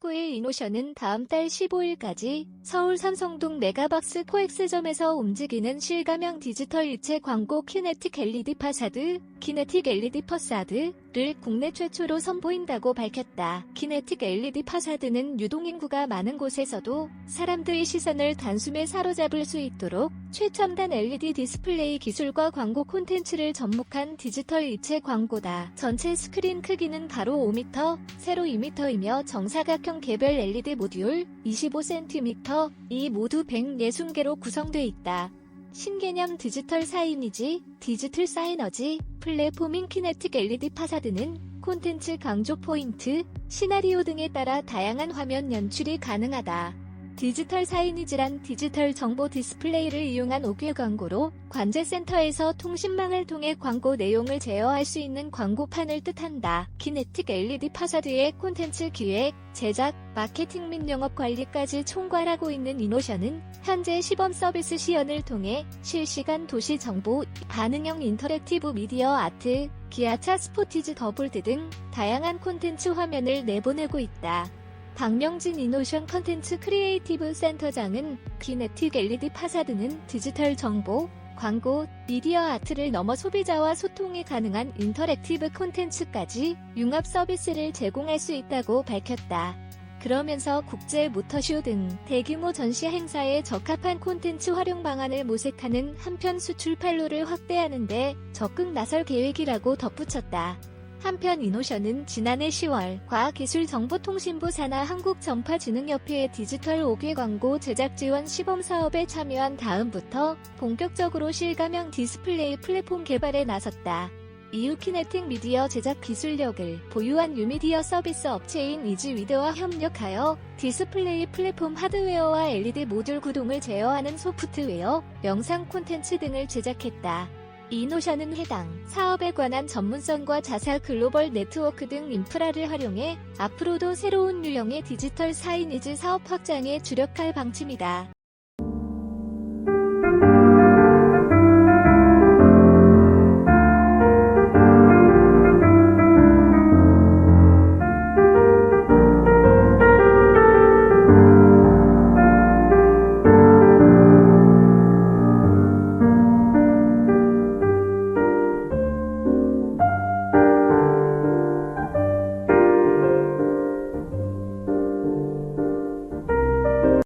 19일 이노션은 다음 달 15일까지 서울 삼성동 메가박스 코엑스점에서 움직이는 실감형 디지털 일체 광고 키네틱 LED 파사드, 키네틱 LED 퍼사드를 국내 최초로 선보인다고 밝혔다. 키네틱 LED 파사드는 유동인구가 많은 곳에서도 사람들의 시선을 단숨에 사로잡을 수 있도록 최첨단 LED 디스플레이 기술과 광고 콘텐츠를 접목한 디지털 입체 광고다. 전체 스크린 크기는 가로 5m, 세로 2m이며 정사각형 개별 LED 모듈 25cm, 이 모두 160개로 구성돼 있다. 신개념 디지털 사이니지, 디지털 사이너지, 플랫포밍 키네틱 LED 파사드는 콘텐츠 강조 포인트, 시나리오 등에 따라 다양한 화면 연출이 가능하다. 디지털 사이니지란 디지털 정보 디스플레이를 이용한 옥외 광고로 관제센터에서 통신망을 통해 광고 내용을 제어할 수 있는 광고판을 뜻한다. 키네틱 LED 파사드의 콘텐츠 기획, 제작, 마케팅 및 영업 관리까지 총괄하고 있는 이노션은 현재 시범 서비스 시연을 통해 실시간 도시 정보, 반응형 인터랙티브 미디어 아트, 기아차 스포티즈 더블드 등 다양한 콘텐츠 화면을 내보내고 있다. 박명진 이노션 컨텐츠 크리에이티브 센터장은 키네틱 LED 파사드는 디지털 정보, 광고, 미디어 아트를 넘어 소비자와 소통이 가능한 인터랙티브 콘텐츠까지 융합 서비스를 제공할 수 있다고 밝혔다. 그러면서 국제 모터쇼 등 대규모 전시 행사에 적합한 콘텐츠 활용 방안을 모색하는 한편 수출 판로를 확대하는데 적극 나설 계획이라고 덧붙였다. 한편 이노션은 지난해 10월 과학기술정보통신부 산하 한국전파진흥협회의 디지털 5개 광고 제작 지원 시범 사업에 참여한 다음부터 본격적으로 실감형 디스플레이 플랫폼 개발에 나섰다. 이후 키네틱 미디어 제작 기술력을 보유한 유미디어 서비스 업체인 이지위드와 협력하여 디스플레이 플랫폼 하드웨어와 LED 모듈 구동을 제어하는 소프트웨어, 영상 콘텐츠 등을 제작했다. 이노션은 해당 사업에 관한 전문성과 자사 글로벌 네트워크 등 인프라를 활용해 앞으로도 새로운 유형의 디지털 사이니즈 사업 확장에 주력할 방침이다.